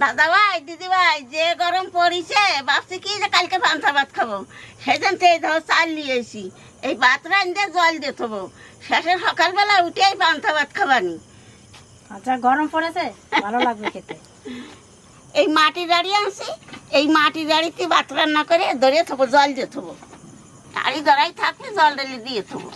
দাদা ভাই দিদি ভাই যে গরম পড়িছে ভাবছি কি যে কালকে পান্তা ভাত খাব। সেদিন তো এই ধর চাল নিয়েছি এই ভাত রান্ধে জল দিয়ে থবো। শেষে সকালবেলা উঠে এই পান্তা ভাত খাবানি। আচ্ছা গরম পড়েছে? ভালো লাগবে খেতে। এই মাটি দাঁড়িয়ে আনছি এই মাটি দাঁড়িতে ভাত রান্না করে ধরিয়ে থবো জল দিয়ে থবো। দাঁড়ি দাঁড়াই থাকলে জল ঢেলে দিয়ে থবো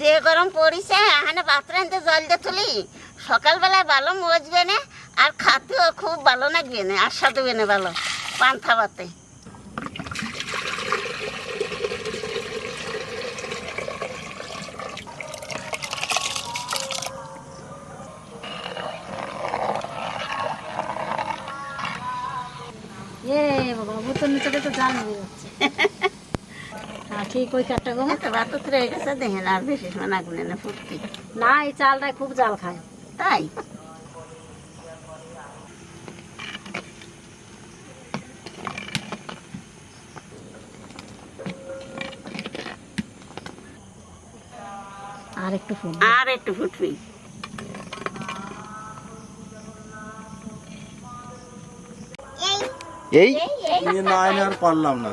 যে গরম পড়িছে, এখানে রান্ধতে জল দিয়ে তুলি। সকালবেলায় ভালো মজবে না আর খাতেও খুব ভালো লাগবে না আর সাথে না ভালো, পান্থা ভাতে। এ বাবা বুতর নিচে তো জাল হ্যাঁ ঠিক ওই কাঠটা গো তো ভাত উতরে গেছে দেখেন আর বেশি সময় লাগবে না ফুটতে না এই চালটায় খুব জাল খায় তাই আর একটু ফুল আর একটু ফুটবি এই এই এই নিয়ে না আর পারলাম না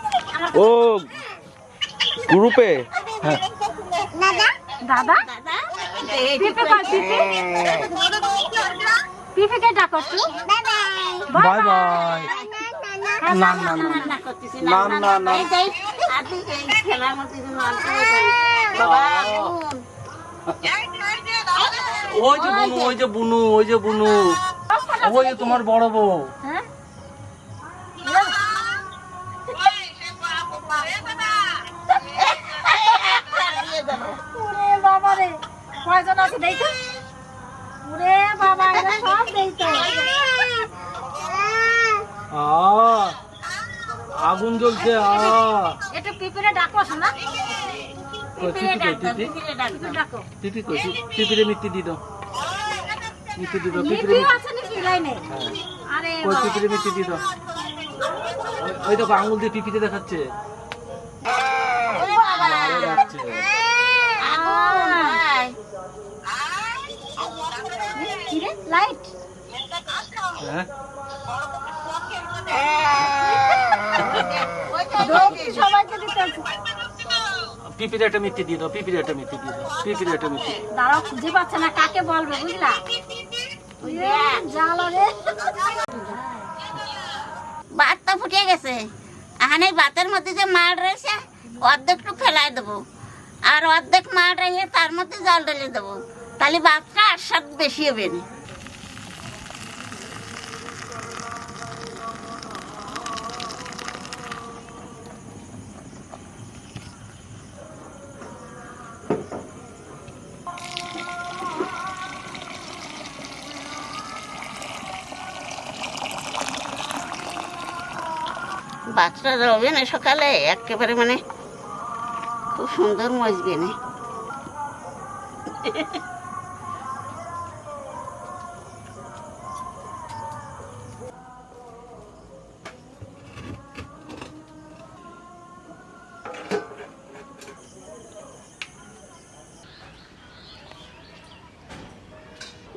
ও গ্রুপে হ্যাঁ দাদা দাদা পিপে কর পিপে পিপেকে ডাকো একটু বাই বাই না না না না না, না, না। এই যে, আদি এই খেলার মধ্যে যে নষ্ট হয়ে যায়। বাবা, ওই যে বুনু ওই যে বুনু ওই যে বুনু ওই যে তোমার বড় বউ হ্যাঁ কয়জন আছে দেখো? ওরে বাবা এরা সব দেখতো আগুন জ্বলছে আ। একটু পিপিরে ডাকো শোনা। কই পিঁপড়ে ডাক কই দাও, টিপি। পিঁপড়ে ডাক। দাও। ডাকো। টিপি কই টিপিরে মিষ্টি দি দাও মিষ্টি দি দাও লিপি টিপিরে আছে নাকি লাইনে আরে কই বাবা। টিপিরে মিষ্টি দি দাও ওই- ওই দেখো আঙুল দিয়ে টিপিতে দেখাচ্ছে ওরে বাবা, ভালো লাগছে আগুন, ভাই। কি রে লাইট হ্যাঁ। পিপিরে একটা মিষ্টি দিয়ে দাও পিপিরে একটা মিষ্টি দিয়ে দাও পিপিরে একটা মিষ্টি দাঁড়াও খুঁজে পাচ্ছে না কাকে বলবে বুঝলা? ভাত তো ফুটে গেছে। এখন এই ভাতের মধ্যে যে মাড় রয়েছে অর্ধেকটু ফেলাই দেবো। আর অর্ধেক মাড় রেখে তার মধ্যে জল ঢেলে দেবো। তাহলে ভাতটা আর স্বাদ বেশি হবে না। বাচ্চা রবে না সকালে? একেবারে মানে খুব সুন্দর মজবে না।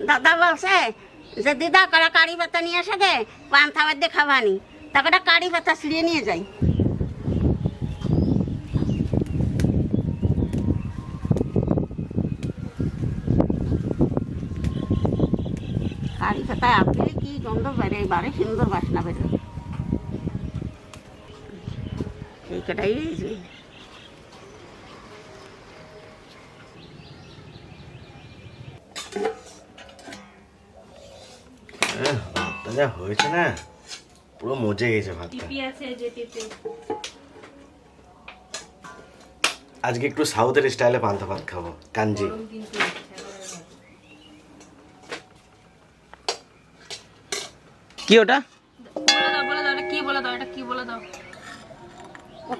দাদা বলছে যে দিদা করা কারি পাতা নিয়ে আসে গে পান্থা মধ্যে খাবানি। একটা কারি পাতা ছিঁড়িয়ে নিয়ে যাই। কারি আপনি কি গন্ধ বেড়ে বাড়ি সুন্দর বাসনা বেরোয় এই কটাই হয়েছে না? পুরো মজে গেছে ভাতটা। আছে যে পেঁপে আজকে একটু সাউথের স্টাইলে পান্তা ভাত খাব কাঞ্জি। কি ওটা? বলে দাও বলে দাও এটা কি বলে দাও এটা কি বলে দাও?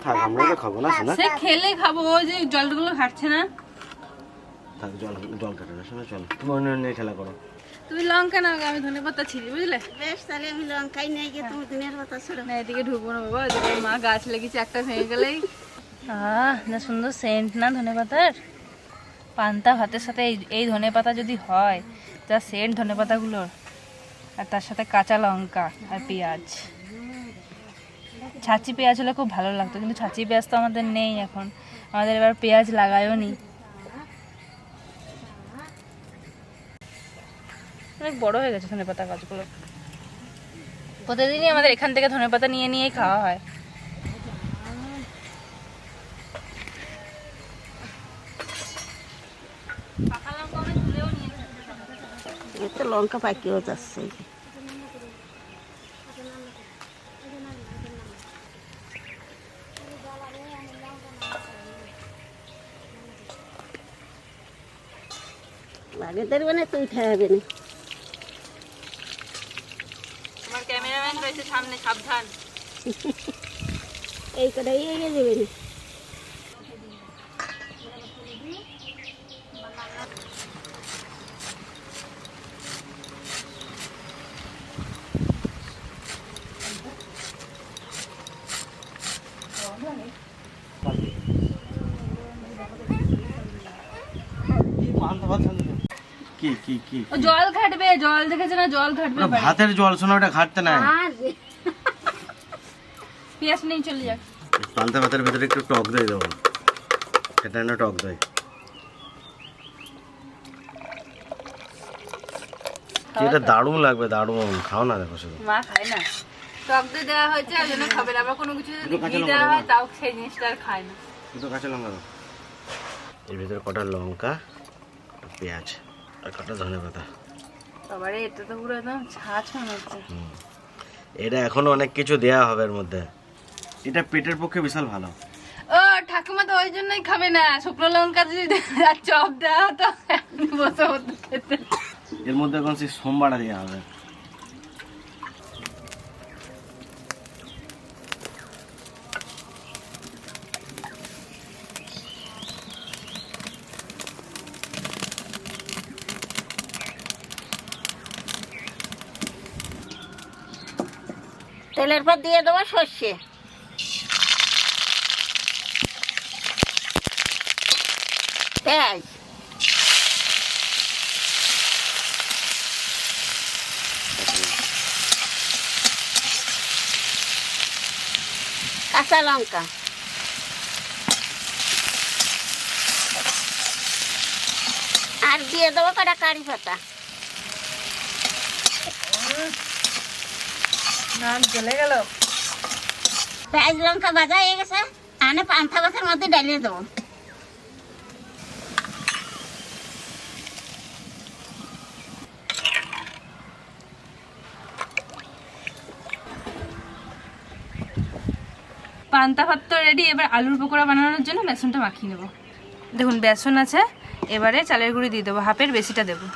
থাক আমরা তো খাব না শোনা। সে খেলে খাব ওই যে জলগুলো ঘাটছে না। থাক জল জল কাটে না শোনা চলো তুমি অন্য অন্য খেলা করো। তুমি লঙ্কা নাও আমি ধনে পাতা ছিলি বুঝলে? বেশ তাহলে আমি লঙ্কাই নিয়ে গিয়ে তুমি দিনের কথা ছোড়ো। না এদিকে ঢুকবো না বাবা এদিকে মা গাছ লেগেছে একটা ভেঙে গেলেই। আহ না সুন্দর সেন্ট না ধনে পাতার? পান্তা ভাতের সাথে এই এই ধনে পাতা যদি হয় যা সেন্ট ধনে পাতাগুলোর। আর তার সাথে কাঁচা লঙ্কা আর পেঁয়াজ। ছাঁচি পেঁয়াজ হলে খুব ভালো লাগতো কিন্তু ছাঁচি পেঁয়াজ তো আমাদের নেই এখন। আমাদের এবার পেঁয়াজ লাগায়ও নি। অনেক বড় হয়ে গেছে ধনে পাতা গাছগুলো। প্রতিদিনই আমাদের এখান থেকে ধনে পাতা নিয়ে নিয়েই খাওয়া হয়। লঙ্কা পাকিয়েও যাচ্ছে। লাগে ধরবে না তুই খাওয়াবে না আমার ক্যামেরাম্যান রয়েছে সামনে সাবধান এই কটাই এগিয়ে যাবে না পান্তা কি কি কি ও জল ঘাটবে জল দেখেছে না? জল ঘাটবে ভাতের জল শোনা ওটা ঘাটতে নাই। পেঁয়াজ নেই চলে যাক। পান্তা ভাতের ভেতরে একটু টক দই দেবো। সেটা না টক দই? এটা দারুণ লাগবে দারুণ। খাও না দেখো শুধু। মা খায় না। টক দই দেওয়া হয়েছে আর জন্য খাবে আবার কোনো কিছু যদি ঘি দেওয়া হয় তাও সেই জিনিসটা আর খায় না। দুটো কাঁচা লঙ্কা এর ভিতরে কটা লঙ্কা পেঁয়াজ। আর কটা ধনে পাতা। এটা তো পুরো একদম ছাঁচ মনে হচ্ছে। এটা এখনও অনেক কিছু দেয়া হবে এর মধ্যে। এটা পেটের পক্ষে বিশাল ভালো। ও ঠাকুমা তো ওই জন্যই খাবে না। শুকনো লঙ্কা যদি চপ দেওয়া হতো বসে হতো খেতে। এর মধ্যে এখন সেই সোমবারে দেওয়া হবে। তেলের পর দিয়ে দেবো সর্ষে। পেঁয়াজ। কাঁচা লঙ্কা। আর দিয়ে দেবো কটা কারি পাতা। লঙ্কা হয়ে গেছে মধ্যে ডালিয়ে দেবো। পান্তা ভাত তো রেডি এবার আলুর পকোড়া বানানোর জন্য বেসনটা মাখিয়ে নেব। দেখুন, বেসন আছে, এবারে চালের গুঁড়ি দিয়ে দেবো, হাফের বেশিটা দেবো।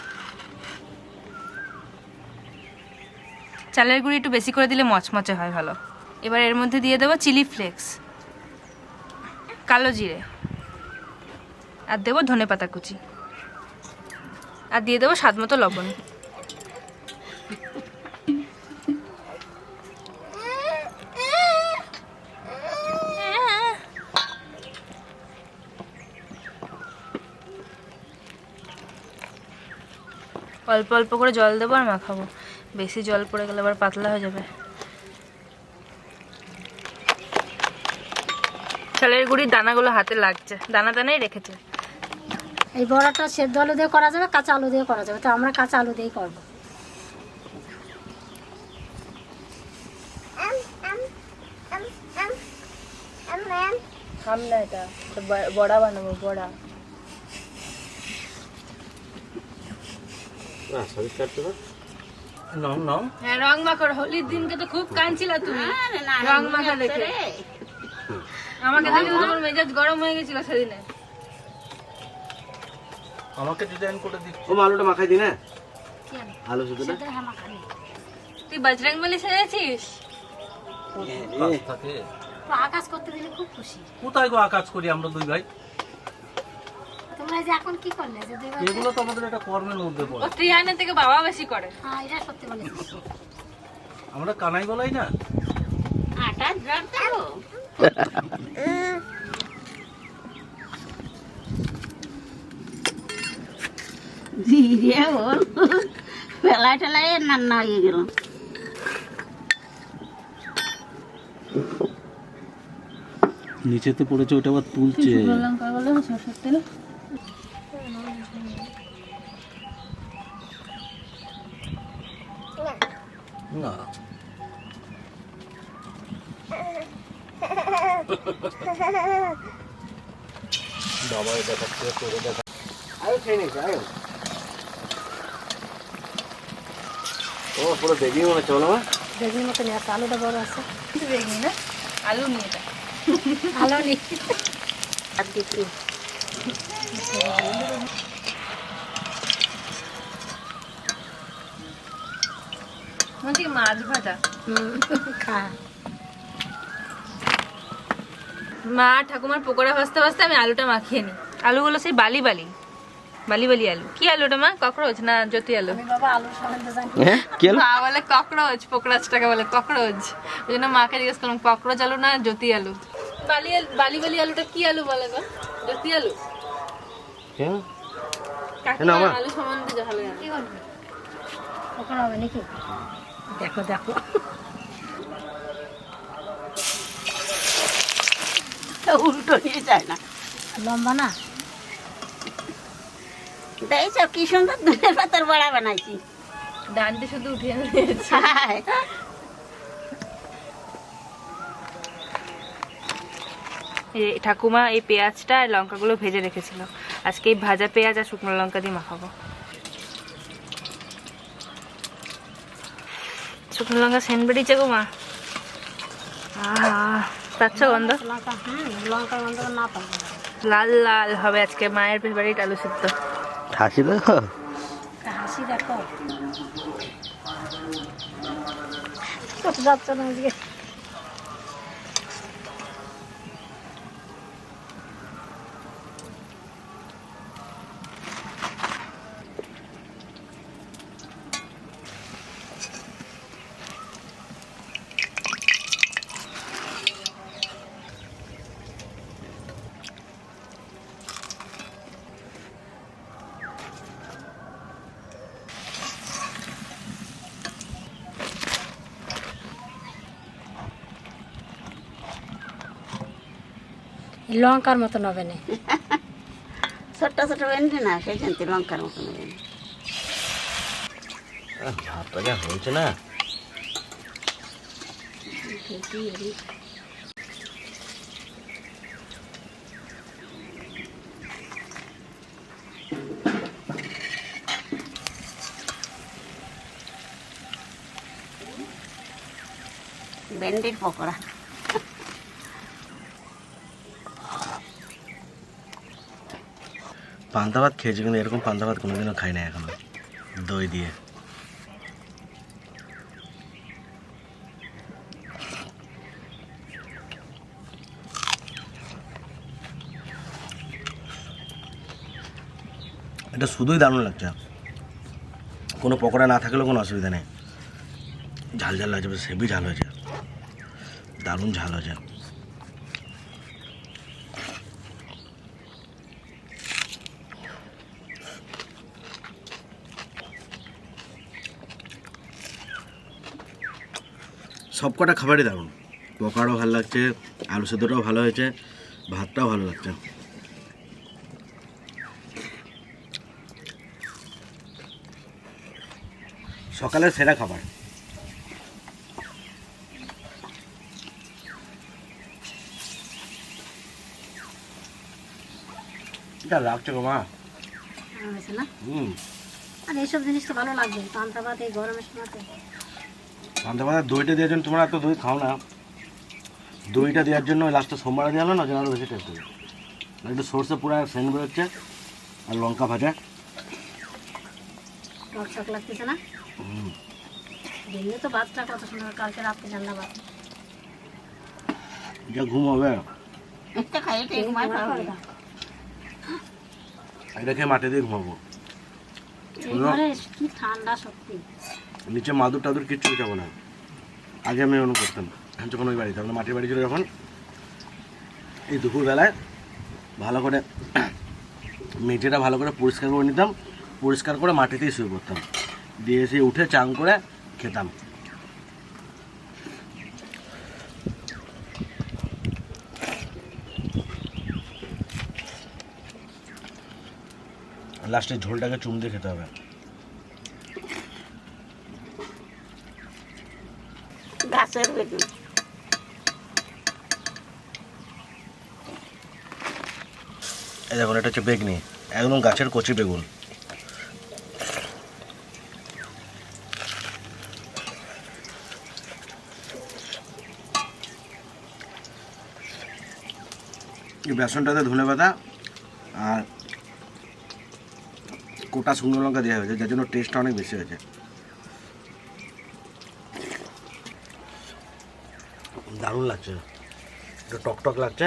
চালের গুঁড়ি একটু বেশি করে দিলে মচমচে হয় ভালো। এবার এর মধ্যে দিয়ে দেবো চিলি ফ্লেক্স, কালো জিরে, আর দেবো ধনে পাতা কুচি, আর দিয়ে দেবো স্বাদ মতো লবণ। অল্প অল্প করে জল দেবো আর মাখাবো। বেশি জল পড়ে গেলে আবার পাতলা হয়ে যাবে। চালের গুঁড়ির দানাগুলো হাতে লাগছে। দানা দানাই রেখেছে। এই বড়াটা সেদ্ধ আলু দিয়ে করা যাবে কাঁচা আলু দিয়ে করা যাবে তো আমরা কাঁচা আলু দিয়েই করব। আম না এটা বড়া বানাবো বড়া। না কাটতে পার হ্যাঁ রং মাখার হোলির দিনকে তো খুব কাঁদছিল তুমি। রং মাখা দেখে আমাকে দেখে তোমার মেজাজ গরম হয়ে গেছিল সেদিনে। আমাকে ডিজাইন করে দিচ্ছি। ও আলুটা মাখাই আলু শুধুটা তুই বজরং বলি তো আকাশ করতে দিলে খুব খুশি। কোথায় গো আকাশ করি আমরা দুই ভাই? যে এখন কি করলে? যে দুই ভাই- এগুলো তো আমাদের একটা কর্মের মধ্যে ও ত্রিহানের থেকে বাবা বেশি করে। হ্যাঁ এটা সত্যি বলেছিস। আমরা কানাই বলাই না? ধীরে বল টেলায় রান্না হয়ে গেল। নিচেতে পড়েছে ওটা আবার তুলছে। না। বাবা এটা কাছে করে দেখা। আয়ো খেয়ে নিস আয়ো। ও পুরো দেখি মনে হচ্ছে বলো মা। বেগুন মতো নিয়ে আসো আলুটা বড় আছে। বেগনি না আলু নিয়ে আলু নি আর দিচ্ছি বলছি মাছ ভাজা। খা। মা ঠাকুমার পকোড়া ভাজতে ভাজতে আমি আলুটা মাখিয়ে নিই। আলুগুলো সেই বালি বালি বালি বালি আলু। কি আলুটা মা? ককরোচ না জ্যোতি আলু? আমি বাবা আলুর সম্বন্ধে জানি হ্যাঁ মা বলে ককরোচ পকোড়াচটাকে বলে ককরোচ। ওই জন্য মাকে জিজ্ঞেস করলাম ককরোচ আলু না জ্যোতি আলু? বালি আলু বালি বালি আলুটা কি আলু বলে গো? জ্যোতি আলু? আলু সম্বন্ধে ভালো কি করবে হবে নাকি? দেখো দেখো। উল্টো নিয়ে যায় না। লম্বা না? দেখছ কি সুন্দর দুধের পাতার বড়া বানাইছি। ডানটি শুধু উঠিয়ে নিয়েছে। এই ঠাকুমা এই পেঁয়াজটা আর লঙ্কাগুলো ভেজে রেখেছিল। আজকে এই ভাজা পেঁয়াজ আর শুকনো লঙ্কা দিয়ে মাখাবো। শুকনো লঙ্কা সেন বেরিয়েছে গো মা পাচ্ছ গন্ধ লাল লাল হবে আজকে মায়ের ফেভারিট আলু সিদ্ধ হাসি দেখো হাসি দেখো কত যাচ্ছে না লঙ্কার মতন হবে না। ছোট্ট ছোট ভেন্ডি না সেই জন্য লঙ্কার মতন আহ, ভাতটা যা হয়েছে না। ভেন্ডির পকোড়া। পান্তা ভাত খেয়েছি, কিন্তু এরকম পান্তা ভাত কোনোদিনও খাই না এখনও। দই দিয়ে। এটা শুধুই দারুণ লাগছে। কোনো পকোড়া না থাকলেও কোনো অসুবিধা নেই। ঝাল ঝাল লাগছে বেশ হেভি ঝাল হয়েছে। দারুণ ঝাল হয়েছে। সব কটা খাবারই দারুণ। পকোড়াও ভালো লাগছে আলু সেদ্ধটাও ভালো হয়েছে ভাতটাও ভালো লাগছে। সকালের সেরা খাবার। এটা লাগছে গো মা। হুম। আর এইসব জিনিস তো ভালো লাগবে পান্তা ভাত এই গরমের সময়তে। ভাত দইটা দেওয়ার জন্য তোমরা এত দই খাও না। দইটা দেওয়ার জন্য ওই লাস্টে সোমবার দেওয়া হলো না যেন আরও বেশি টেস্ট হবে একটু সর্ষে পুরো সেন্ট বেরোচ্ছে আর লঙ্কা ভাজা। লাগতেছে না? তো ভাতটা কত সুন্দর কালকে রাত্রে ঠান্ডা ভাত যা ঘুম হবে। একটা খাই। এটা খেয়ে মাঠে দিয়ে ঘুমাবো। কি ঠান্ডা সত্যি নিচে মাদুর টাদুর কিচ্ছু যাব না। আগে আমি এরকম করতাম। যখন ওই বাড়িতে আমরা মাটির বাড়ি ছিল যখন, এই দুপুরবেলায় ভালো করে মেঝেটা ভালো করে পরিষ্কার করে নিতাম, পরিষ্কার করে মাটিতেই শুয়ে পড়তাম। দিয়ে এসে উঠে চান করে খেতাম। লাস্টে ঝোলটাকে চুম দিয়ে খেতে হবে। এই দেখুন, এটা হচ্ছে বেগনি। একদম গাছের কচি বেগুন। বেসনটাতে ধনে পাতা আর কোটা শুকনো লঙ্কা দেওয়া হয়েছে, যার জন্য টেস্টটা অনেক বেশি হয়েছে। দারুণ লাগছে। একটু টকটক টক লাগছে।